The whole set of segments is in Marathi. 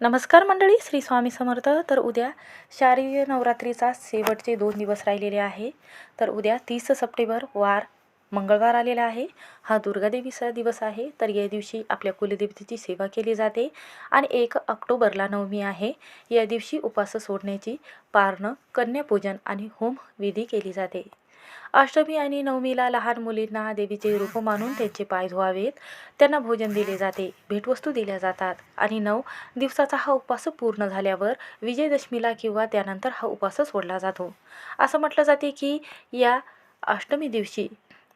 नमस्कार मंडळी श्री स्वामी समर्थ. तर उद्या शारीय नवरात्रीचा शेवटचे दोन दिवस राहिलेले आहे. तर उद्या तीस सप्टेंबर वार मंगळवार आलेला आहे. हा दुर्गादेवीचा दिवस आहे. तर या दिवशी आपल्या कुलदेवतेची सेवा केली जाते आणि एक ऑक्टोबरला नवमी आहे. या दिवशी उपास सोडण्याची पारणं कन्यापूजन आणि होम विधी केली जाते. अष्टमी आणि नवमीला लहान मुलींना देवीचे रूप मानून त्यांचे पाय धुवावेत. त्यांना भोजन दिले जाते भेटवस्तू दिल्या जातात. आणि नऊ दिवसाचा हा उपवास पूर्ण झाल्यावर विजयदशमीला किंवा त्यानंतर हा उपवास सोडला जातो. असं म्हटलं जाते की या अष्टमी दिवशी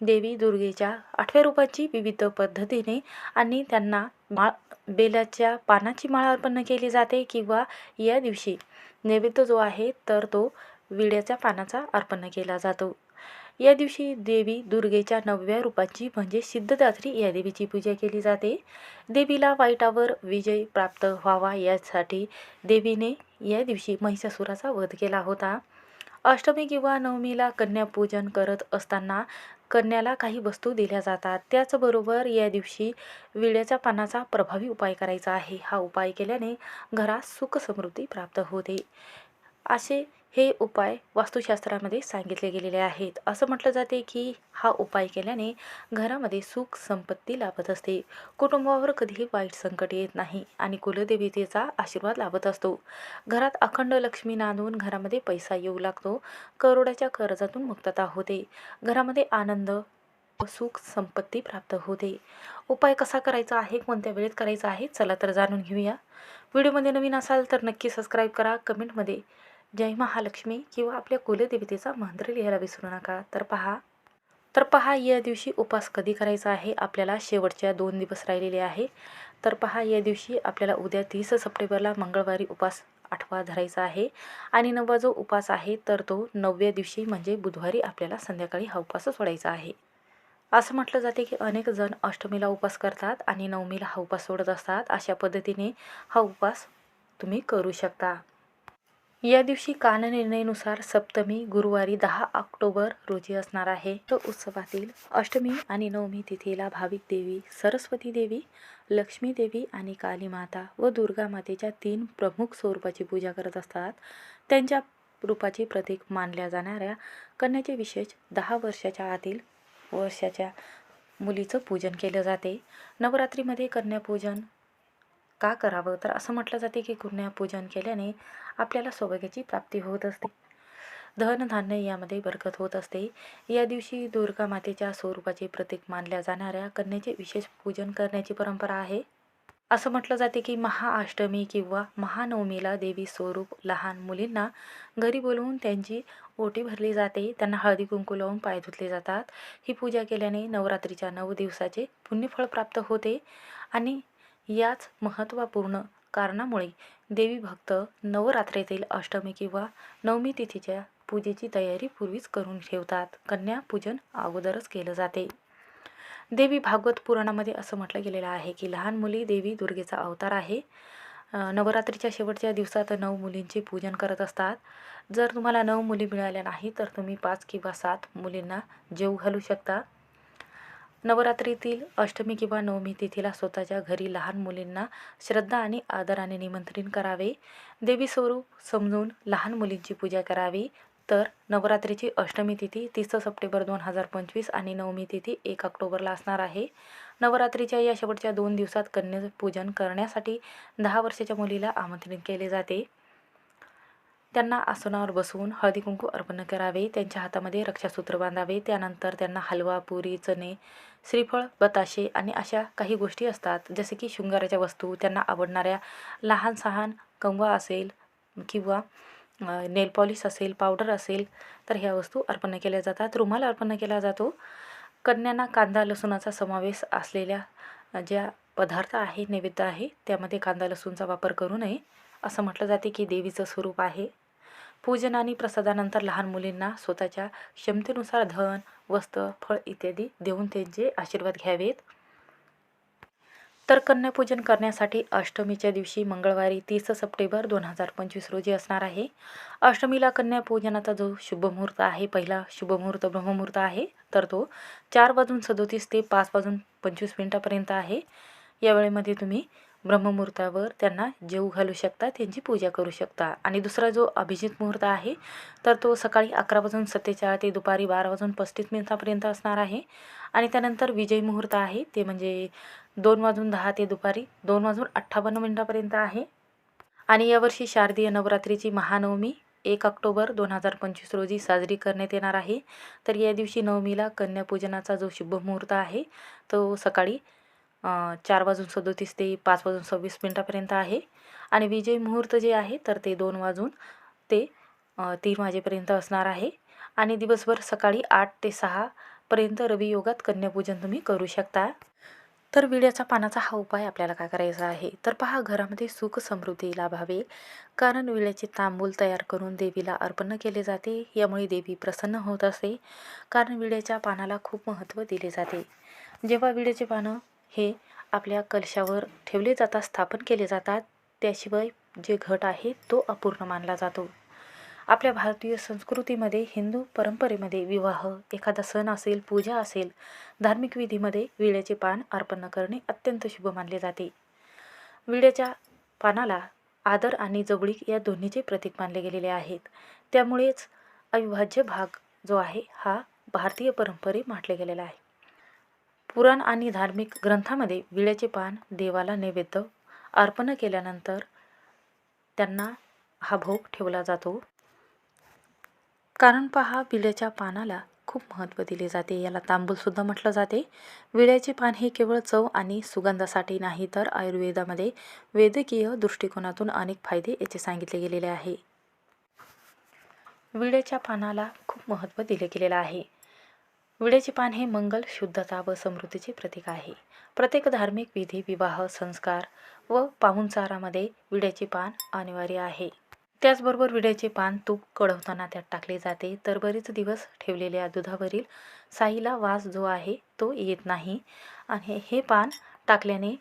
देवी दुर्गेच्या आठव्या रूपाची विविध पद्धतीने आणि त्यांना माळ बेलाच्या पानाची माळा अर्पण केली जाते किंवा या दिवशी नैवेद्य जो आहे तर तो विड्याच्या पानाचा अर्पण केला जातो. या दिवशी देवी दुर्गेच्या नवव्या रूपाची म्हणजे सिद्धदात्री या देवीची पूजा केली जाते. देवीला वाईटावर विजय प्राप्त व्हावा यासाठी देवीने या दिवशी महिषासुराचा वध केला होता. अष्टमी किंवा नवमीला कन्यापूजन करत असताना कन्याला काही वस्तू दिल्या जातात. त्याचबरोबर या दिवशी विड्याच्या पानाचा प्रभावी उपाय करायचा आहे. हा उपाय केल्याने घरात सुख समृद्धी प्राप्त होते. असे हे उपाय वास्तुशास्त्रामध्ये सांगितले गेलेले आहेत. असं म्हटलं जाते की हा उपाय केल्याने घरामध्ये सुख संपत्ती लाभत असते. कुटुंबावर कधीही वाईट संकट येत नाही आणि कुलदेवतेचा आशीर्वाद लाभत असतो. घरात अखंड लक्ष्मी नांदून घरामध्ये पैसा येऊ लागतो. करोडाच्या कर्जातून मुक्तता होते. घरामध्ये आनंद व सुख संपत्ती प्राप्त होते. उपाय कसा करायचा आहे? कोणत्या वेळेत करायचा आहे? चला तर जाणून घेऊया. व्हिडिओमध्ये नवीन असाल तर नक्की सबस्क्राईब करा. कमेंटमध्ये जय महालक्ष्मी किंवा आपल्या कुलदेवतेचा मंत्र लिहायला विसरू नका. तर पहा. तर पहा या दिवशी उपास कधी करायचा आहे? आपल्याला शेवटच्या दोन दिवस राहिलेले आहे. तर पहा या दिवशी आपल्याला उद्या तीस सप्टेंबरला मंगळवारी उपास आठवा धरायचा आहे. आणि नववा जो उपास आहे तर तो नवव्या दिवशी म्हणजे बुधवारी आपल्याला संध्याकाळी हा उपास सोडायचा आहे. असं म्हटलं जाते की अनेक जण अष्टमीला उपास करतात आणि नवमीला हा उपास सोडत असतात. अशा पद्धतीने हा उपास तुम्ही करू शकता. या दिवशी काननिर्णयानुसार सप्तमी गुरुवारी दहा ऑक्टोबर रोजी असणार आहे. तो उत्सवातील अष्टमी आणि नवमी तिथीला भाविक देवी सरस्वती देवी लक्ष्मी देवी आणि काली माता व दुर्गा मातेच्या तीन प्रमुख स्वरूपाची पूजा करत असतात. त्यांच्या रूपाचे प्रतीक मानल्या जाणाऱ्या कन्याचे विशेष दहा वर्षाच्या आतील वर्षाच्या मुलीचं पूजन केलं जाते. नवरात्रीमध्ये कन्यापूजन का करावं? तर असं म्हटलं जाते की पूजन केल्याने आपल्याला सौभाग्याची प्राप्ती होत असते. धनधान्य यामध्ये बरकत होत असते. या दिवशी दुर्गा मातेच्या स्वरूपाचे प्रतीक मानल्या जाणाऱ्या कन्याचे विशेष पूजन करण्याची परंपरा आहे. असं म्हटलं जाते की महाअष्टमी किंवा महानवमीला देवी स्वरूप लहान मुलींना घरी बोलवून त्यांची ओटी भरली जाते. त्यांना हळदी कुंकू लावून पाय धुतले जातात. ही पूजा केल्याने नवरात्रीच्या नऊ दिवसाचे पुण्यफळ प्राप्त होते आणि याच महत्त्वपूर्ण कारणामुळे देवी भक्त नवरात्रीतील अष्टमी किंवा नवमी तिथीच्या पूजेची तयारी पूर्वीच करून ठेवतात. कन्या पूजन अगोदरच केलं जाते. देवी भागवत पुराणामध्ये असं म्हटलं गेलेलं आहे की लहान मुली देवी दुर्गेचा अवतार आहे. नवरात्रीच्या शेवटच्या दिवसात नऊ मुलींचे पूजन करत असतात. जर तुम्हाला नऊ मुली मिळाल्या नाही तर तुम्ही पाच किंवा सात मुलींना जेव घालू शकता. नवरात्रीतील अष्टमी किंवा नवमी तिथीला स्वतःच्या घरी लहान मुलींना श्रद्धा आणि आदराने निमंत्रण करावे. देवी स्वरूप समजून लहान मुलींची पूजा करावी. तर नवरात्रीची अष्टमी तिथी तीस सप्टेंबर दोन हजार पंचवीस आणि नवमी तिथी एक ऑक्टोबरला असणार आहे. नवरात्रीच्या या शेवटच्या दोन दिवसात कन्यापूजन करण्यासाठी दहा वर्षाच्या मुलीला आमंत्रित केले जाते. त्यांना आसनावर बसवून हळदी कुंकू अर्पण करावे त्यांच्या हातामध्ये रक्षासूत्र बांधावे त्यानंतर त्यांना हलवा पुरी चणे श्रीफळ बताशे आणि अशा काही गोष्टी असतात. जसे की शृंगाराच्या वस्तू त्यांना आवडणाऱ्या लहान सहान कंगवा असेल किंवा नेल पॉलिश असेल पावडर असेल तर ह्या वस्तू अर्पण केल्या जातात. रुमाल अर्पण केला जातो. कन्यांना कांदा लसूणाचा समावेश असलेल्या ज्या पदार्थ आहे नैवेद्य आहे त्यामध्ये कांदा लसूणचा वापर करू नये. असं म्हटलं जाते की देवीचं स्वरूप आहे. पूजन आणि प्रसादानंतर लहान मुलींना स्वतःच्या क्षमतेनुसार धन वस्त्र फळ इत्यादी देऊन त्यांचे आशीर्वाद घ्यावेत. तर कन्यापूजन करण्यासाठी अष्टमीच्या दिवशी मंगळवारी तीस सप्टेंबर दोन हजार पंचवीस रोजी असणार आहे. अष्टमीला कन्यापूजनाचा जो शुभमुहूर्त आहे पहिला शुभमुहूर्त ब्रह्ममुहूर्त आहे तर तो चार वाजून सदोतीस ते पाच वाजून पंचवीस मिनिटापर्यंत आहे. या वेळेमध्ये तुम्ही ब्रह्ममुहूर्तावर त्यांना जेऊ घालू शकता त्यांची पूजा करू शकता आणि दुसरा जो अभिजित मुहूर्त आहे तर तो सकाळी अकरा वाजून सत्तेचाळीस ते दुपारी बारा वाजून पस्तीस मिनिटापर्यंत असणार आहे. आणि त्यानंतर विजय मुहूर्त आहे ते म्हणजे दोन वाजून दहा ते दुपारी दोन वाजून अठ्ठावन्न मिनिटापर्यंत आहे. आणि यावर्षी शारदीय नवरात्रीची महानवमी एक ऑक्टोबर दोन हजार पंचवीस रोजी साजरी करण्यात येणार आहे. तर या दिवशी नवमीला कन्यापूजनाचा जो शुभ मुहूर्त आहे तो सकाळी चार वाजून सदोतीस ते पाच वाजून सव्वीस मिनटापर्यंत आहे. आणि विजय मुहूर्त जे आहे तर ते दोन वाजून ते तीन वाजेपर्यंत असणार आहे. आणि दिवसभर सकाळी आठ ते सहापर्यंत रवी योगात कन्यापूजन तुम्ही करू शकता. तर विड्याचा पानाचा हा उपाय आपल्याला काय करायचा आहे? तर पहा घरामध्ये सुख समृद्धी लाभावे. कारण विड्याचे तांबूल तयार करून देवीला अर्पण केले जाते. यामुळे देवी प्रसन्न होत असते कारण विड्याच्या पानाला खूप महत्त्व दिले जाते. जेव्हा विड्याचे पानं हे आपल्या कलशावर ठेवले जातात स्थापन केले जातात. त्याशिवाय जे घट आहे तो अपूर्ण मानला जातो. आपल्या भारतीय संस्कृतीमध्ये हिंदू परंपरेमध्ये विवाह एखादा सण असेल पूजा असेल धार्मिक विधीमध्ये विड्याचे पान अर्पण करणे अत्यंत शुभ मानले जाते. विड्याच्या पानाला आदर आणि जवळीक या दोन्हीचे प्रतीक मानले गेलेले आहेत. त्यामुळेच अविभाज्य भाग जो आहे हा भारतीय परंपरे म्हटले गेलेला आहे. पुराण आणि धार्मिक ग्रंथामध्ये विड्याचे पान देवाला नैवेद्य अर्पण केल्यानंतर त्यांना हा भोग ठेवला जातो. कारण पहा विड्याच्या पानाला खूप महत्त्व दिले जाते. याला तांबूलसुद्धा म्हटलं जाते. विड्याचे पान हे केवळ चव आणि सुगंधासाठी नाही तर आयुर्वेदामध्ये वैद्यकीय दृष्टिकोनातून अनेक फायदे याचे सांगितले गेलेले आहे. विड्याच्या पानाला खूप महत्त्व दिले गेलेलं आहे. विड्याचे पान हे मंगल शुद्धता व समृद्धीचे प्रतीक आहे. प्रत्येक धार्मिक विधी विवाह संस्कार व पाहुणचारामध्ये विड्याचे पान अनिवार्य आहे. त्याचबरोबर विड्याचे पान तूप कढवताना त्यात टाकले जाते. तर बरेच दिवस ठेवलेल्या दुधावरील साईला वास जो आहे तो येत नाही. आणि हे पान टाकल्याने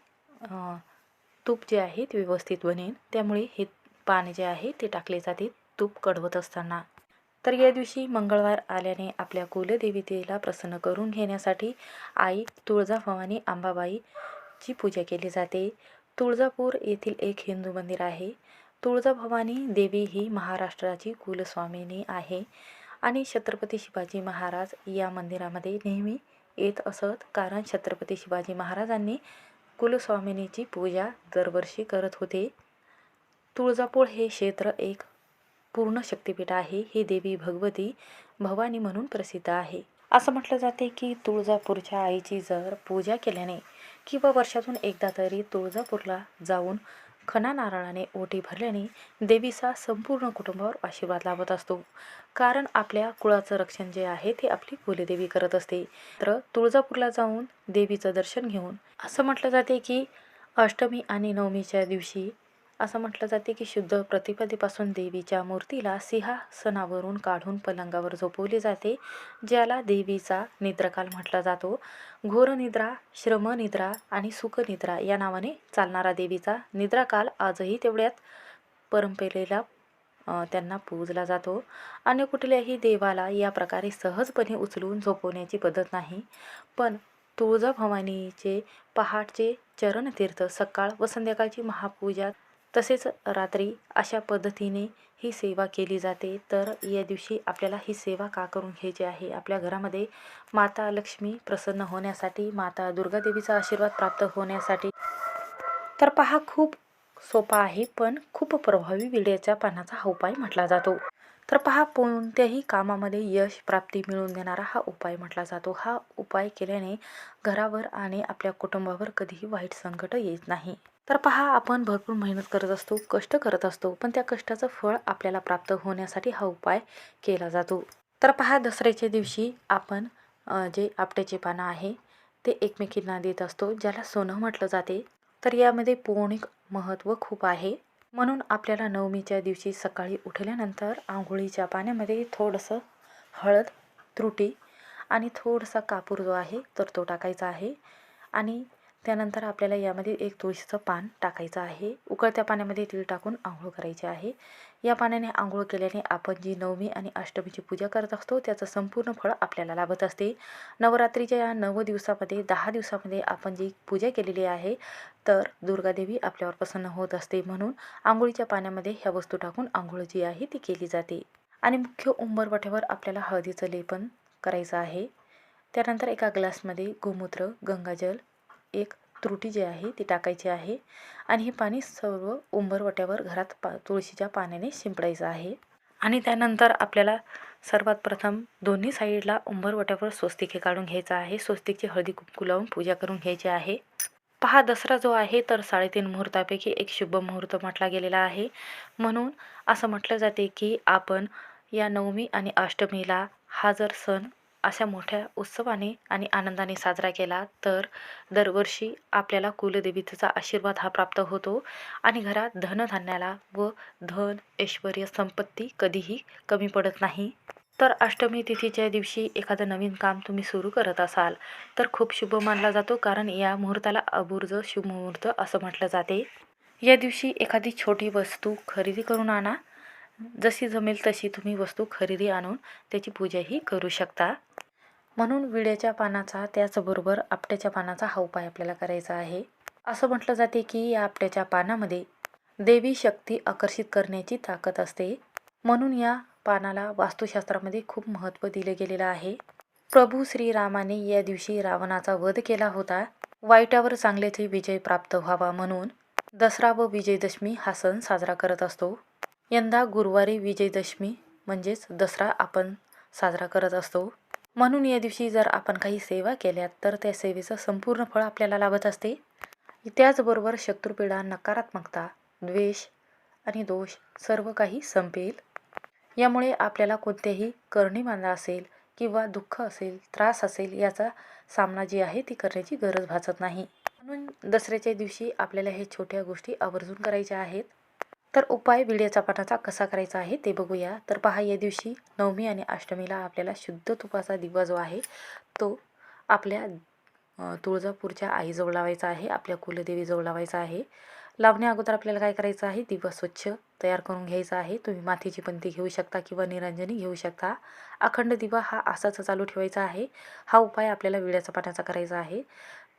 तूप जे आहे ते व्यवस्थित बनेल. त्यामुळे हे पान जे आहे ते टाकले जाते. तूप कढवत असताना तर या दिवशी मंगळवार आल्याने आपल्या कुलदेवतेला प्रसन्न करून घेण्यासाठी आई तुळजाभवानी अंबाबाईची पूजा केली जाते. तुळजापूर येथील एक हिंदू मंदिर आहे. तुळजाभवानी देवी ही महाराष्ट्राची कुलस्वामिनी आहे आणि छत्रपती शिवाजी महाराज या मंदिरामध्ये नेहमी येत असत. कारण छत्रपती शिवाजी महाराजांनी कुलस्वामिनीची पूजा दरवर्षी करत होते. तुळजापूर हे क्षेत्र एक पूर्ण शक्तिपीठ आहे. ही देवी भगवती भवानी म्हणून प्रसिद्ध आहे. असं म्हटलं जाते की तुळजापूरच्या आईची जर पूजा केल्याने किंवा वर्षातून एकदा तरी तुळजापूरला जाऊन खना नारळाने ओटी भरल्याने देवीचा संपूर्ण कुटुंबावर आशीर्वाद लाभत असतो. कारण आपल्या कुळाचं रक्षण जे आहे ते आपली कुलदेवी करत असते. तर तुळजापूरला जाऊन देवीचं दर्शन घेऊन असं म्हटलं जाते की अष्टमी आणि नवमीच्या दिवशी असं म्हटलं जाते की शुद्ध प्रतिपदेपासून देवीच्या मूर्तीला सिंहासनावरून काढून पलंगावर झोपवले जाते ज्याला देवीचा निद्राकाल म्हटला जातो. घोरनिद्रा श्रमनिद्रा आणि सुखनिद्रा या नावाने चालणारा देवीचा निद्राकाल आजही तेवढ्यात परंपरेला त्यांना पूजला जातो. अन्य कुठल्याही देवाला या प्रकारे सहजपणे उचलून झोपवण्याची पद्धत नाही. पण तुळजाभवानीचे पहाटचे चरणतीर्थ सकाळ व संध्याकाळची महापूजा तसेच रात्री अशा पद्धतीने ही सेवा केली जाते. तर या दिवशी आपल्याला ही सेवा का करून घ्यायची आहे? आपल्या घरामध्ये माता लक्ष्मी प्रसन्न होण्यासाठी माता दुर्गादेवीचा आशीर्वाद प्राप्त होण्यासाठी तर पहा खूप सोपा आहे पण खूप प्रभावी विड्याच्या पानाचा हा उपाय म्हटला जातो. तर पहा कोणत्याही कामामध्ये यश प्राप्ती मिळवून देणारा हा उपाय म्हटला जातो. हा उपाय केल्याने घरावर आणि आपल्या कुटुंबावर कधीही वाईट संकट येत नाही. तर पहा आपण भरपूर मेहनत करत असतो कष्ट करत असतो पण त्या कष्टाचं फळ आपल्याला प्राप्त होण्यासाठी हा उपाय केला जातो. तर पहा दसऱ्याच्या दिवशी आपण जे आपट्याचे पानं आहे ते एकमेकींना देत असतो ज्याला सोनं म्हटलं जाते. तर यामध्ये पौराणिक महत्त्व खूप आहे. म्हणून आपल्याला नवमीच्या दिवशी सकाळी उठल्यानंतर आंघोळीच्या पाण्यामध्ये थोडंसं हळद त्रुटी आणि थोडासा कापूर जो आहे तर तो टाकायचा आहे. आणि त्यानंतर आपल्याला यामध्ये एक तुळशीचं पान टाकायचं आहे. उकळत्या पाण्यामध्ये तीळ टाकून आंघोळ करायची आहे. या पाण्याने आंघोळ केल्याने आपण जी नवमी आणि अष्टमीची पूजा करत असतो त्याचं संपूर्ण फळ आपल्याला लाभत असते. नवरात्रीच्या या नऊ दिवसामध्ये दहा दिवसामध्ये आपण जी पूजा केलेली आहे तर दुर्गादेवी आपल्यावर प्रसन्न होत असते म्हणून आंघोळीच्या पाण्यामध्ये ह्या वस्तू टाकून आंघोळ जी आहे ती केली जाते. आणि मुख्य उंबरवाठ्यावर आपल्याला हळदीचं लेपन करायचं आहे. त्यानंतर एका ग्लासमध्ये गोमूत्र गंगाजल एक त्रुटी जी आहे ती टाकायची आहे आणि हे पाणी सर्व उंबरवट्यावर घरात पा तुळशीच्या पाण्याने शिंपडायचं आहे. आणि त्यानंतर आपल्याला सर्वात प्रथम दोन्ही साईडला उंबरवट्यावर स्वस्तिके काढून घ्यायचं आहे. स्वस्तिकची हळदी कुंकू लावून पूजा करून घ्यायची आहे. पहा दसरा जो आहे तर साडेतीन मुहूर्तापैकी एक शुभ मुहूर्त म्हटला गेलेला आहे. म्हणून असं म्हटलं जाते की आपण या नवमी आणि अष्टमीला हा जर सण अशा मोठ्या उत्सवाने आणि आनंदाने साजरा केला तर दरवर्षी आपल्याला कुलदेवीचा आशीर्वाद हा प्राप्त होतो. आणि घरात धनधान्याला व धन ऐश्वर संपत्ती कधीही कमी पडत नाही. तर अष्टमी तिथीच्या दिवशी एखादं नवीन काम तुम्ही सुरू करत असाल तर खूप शुभ मानला जातो कारण या मुहूर्ताला अबुर्ज शुभ मुहूर्त असं म्हटलं जाते. या दिवशी एखादी छोटी वस्तू खरेदी करून आणा जशी जमेल तशी तुम्ही वस्तू खरेदी आणून त्याची पूजाही करू शकता. म्हणून विड्याच्या पानाचा त्याचबरोबर आपट्याच्या पानाचा हा उपाय आपल्याला करायचा आहे. असं म्हटलं जाते की या आपट्याच्या पानामध्ये देवी शक्ती आकर्षित करण्याची ताकद असते. म्हणून या पानाला वास्तुशास्त्रामध्ये खूप महत्त्व दिले गेलेलं आहे. प्रभू श्रीरामाने या दिवशी रावणाचा वध केला होता. वाईटावर चांगल्याचे विजय प्राप्त व्हावा म्हणून दसरा व विजयदशमी हा सण साजरा करत असतो. यंदा गुरुवारी विजयदशमी म्हणजेच दसरा आपण साजरा करत असतो. म्हणून या दिवशी जर आपण काही सेवा केल्यात तर त्या सेवेचं संपूर्ण फळ आपल्याला लाभत असते. त्याचबरोबर शत्रुपीडा नकारात्मकता द्वेष आणि दोष सर्व काही संपेल. यामुळे आपल्याला कोणत्याही करणीमांदा असेल किंवा दुःख असेल त्रास असेल याचा सामना जी आहे ती करण्याची गरज भासत नाही. म्हणून दसऱ्याच्या दिवशी आपल्याला हे छोट्या गोष्टी आवर्जून करायच्या आहेत. तर उपाय विड्याचा पानाचा कसा करायचा आहे ते बघूया. तर पहा या दिवशी नवमी आणि अष्टमीला आपल्याला शुद्ध तुपाचा दिवा जो आहे तो आपल्या तुळजापूरच्या आईजवळ लावायचा आहे आपल्या कुलदेवीजवळ लावायचा आहे. लावण्या अगोदर आपल्याला काय करायचं आहे दिवा स्वच्छ तयार करून घ्यायचा आहे. तुम्ही मातीची पंती घेऊ शकता किंवा निरंजनी घेऊ शकता. अखंड दिवा हा असाच चालू ठेवायचा आहे. हा उपाय आपल्याला विड्याचा पाण्याचा करायचा आहे.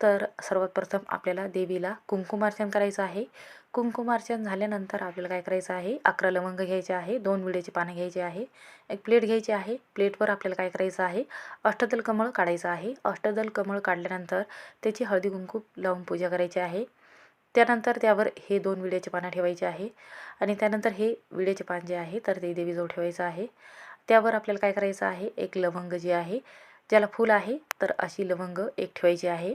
तर सर्वात प्रथम आपल्याला देवीला कुंकुमार्चन करायचं आहे. कुंकुमार्चन झाल्यानंतर आपल्याला काय करायचं आहे? अकरा लवंग घ्यायचे आहे दोन विड्याची पानं घ्यायची आहे एक प्लेट घ्यायची आहे. प्लेटवर आपल्याला काय करायचं आहे? अष्टदल कमळ काढायचं आहे. अष्टदल कमळ काढल्यानंतर त्याची हळदी कुंकू लावून पूजा करायची आहे. त्यानंतर त्यावर हे दोन विड्याचे पानं ठेवायचे आहे. आणि त्यानंतर हे विड्याचे पान जे आहे तर ते देवीजवळ ठेवायचं आहे. त्यावर आपल्याला काय करायचं आहे? एक लवंग जे आहे ज्याला फूल आहे तर अशी लवंग एक ठेवायची आहे.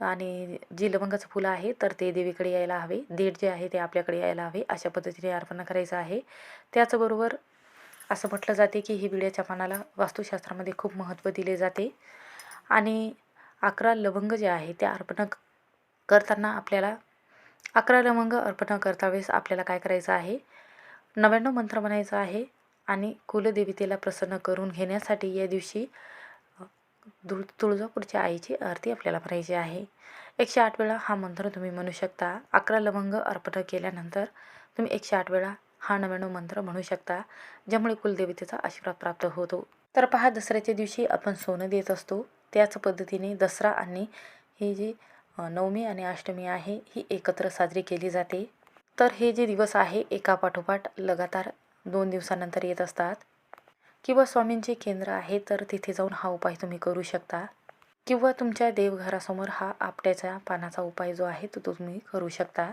आणि जी लवंगाचं फुलं आहे तर ते देवीकडे यायला हवे. देठ जे आहे ते आपल्याकडे यायला हवे. अशा पद्धतीने अर्पण करायचं आहे. त्याचबरोबर असं म्हटलं जाते की ही विड्याच्या पानाला वास्तुशास्त्रामध्ये खूप महत्त्व दिले जाते. आणि अकरा लवंग जे आहे ते अर्पण करताना आपल्याला अकरा लवंग अर्पण करता वेळेस आपल्याला काय करायचं आहे? नव्याण्णव मंत्र म्हणायचं आहे. आणि कुलदेवतेला प्रसन्न करून घेण्यासाठी या दिवशी तुळ तुळजापूरच्या आईची आरती आपल्याला करायची आहे. एकशे आठ वेळा हा मंत्र तुम्ही म्हणू शकता. अकरा लवंग अर्पण केल्यानंतर तुम्ही एकशे आठ वेळा हा नव्याण्णव मंत्र म्हणू शकता ज्यामुळे कुलदेवतेचा आशीर्वाद प्राप्त होतो. तर पहा दसऱ्याच्या दिवशी आपण सोनं देत असतो. त्याच पद्धतीने दसरा आणि ही जी नवमी आणि अष्टमी आहे ही एकत्र साजरी केली जाते. तर हे जे दिवस आहे एकापाठोपाठ लगातार दोन दिवसानंतर येत असतात. किंवा स्वामींचे केंद्र आहे तर तिथे जाऊन हा उपाय तुम्ही करू शकता. किंवा तुमच्या देवघरासमोर हा आपट्याच्या पानाचा उपाय जो आहे तो तुम्ही करू शकता.